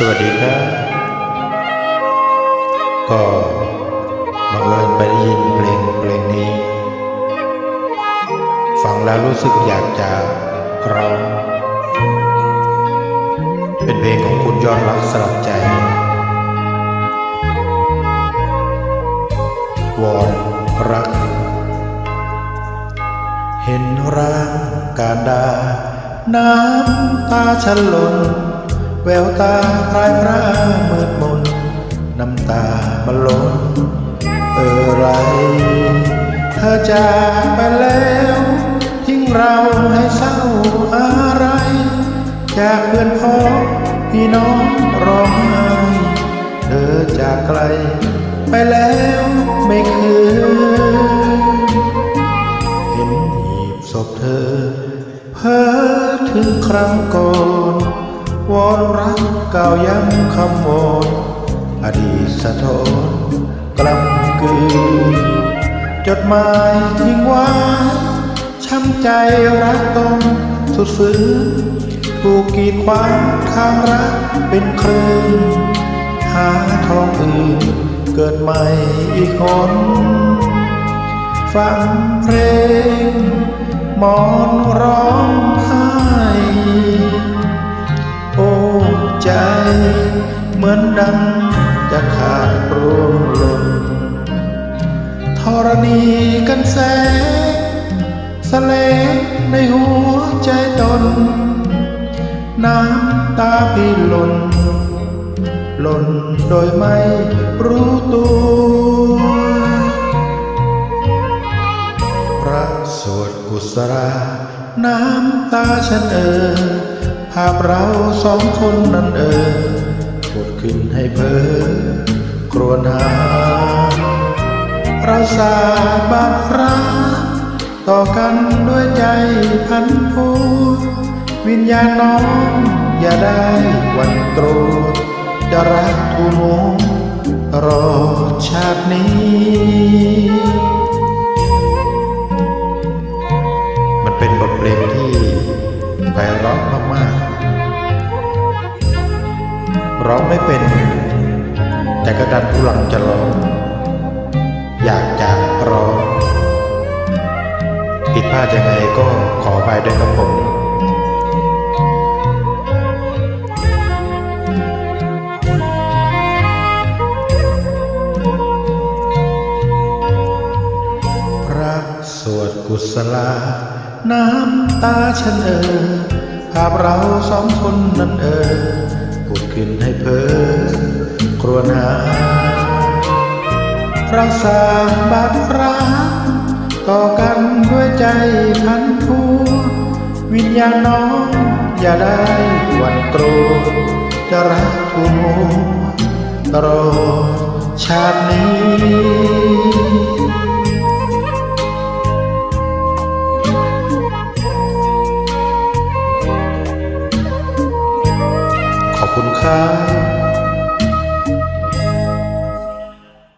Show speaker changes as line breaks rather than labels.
สวัสดีครับ ก็บังเอิญไปได้ยินเพลงเพลงนี้ ฟังแล้วรู้สึกอยากจะร้อง เป็นเพลงของคุณยอดรักสลับใจ วอนรัก เห็นร่างกาดา น้ำตาฉันหล่น แววตาพรายพระมืดมน น้ำตามันล้นเออไร เธอจากไปแล้ว ทิ้งเราให้เศร้าอะไร จากเพื่อนพ้องพี่น้องร้องไห้เธอจากไกล ไปแล้วไม่คืนเห็นหีบศพเธอเพ้อถึงครั้งก่อน วอนรักเก่าย้ำคำวอนอดีตสะท้อนกลับคืนจดหมายทิ้งไว้ช้ำใจรักต้องสุดฝืนถูกกีดขวางทางรักเป็นคลื่นหาทองอื่นเกิดใหม่อีกคนฟังเพลงมอนร้องไห้ เหมือนดังจะขาดร่วงล่นธรณีกันแสงสะเลงในหัวใจตน น้ำตาพี่หล่นหล่นโดยไม่รู้ตัวพระสวดกุศลาน้ำตาฉันเออภาพเราสองคนนั้นเออปวดขึ้นให้เพอกรวนหาเราสาบานรักต่อกันด้วยใจพันผูวิญญาณน้องอย่าได้วันโกรธจะรักทูมตลอชาตินี้ มันเป็นบทเพลงที่ไพเราะมากๆ ร้องไม่เป็น แต่ก็ดันผู้หลังจะร้อง อยากจะร้องผิดพลาดยังไงก็ขอไปด้วยครับผมพระสวดกุศลา น้ำตาฉันเออภาพเราสองคนนั้นเออพูดขึ้นให้ เราสามบัดรักต่อกันด้วยใจพันผูวิญญาณน้องอย่าได้วันโกรธจะรักทุ่กตลอดชาตินี้ขอบคุณครับ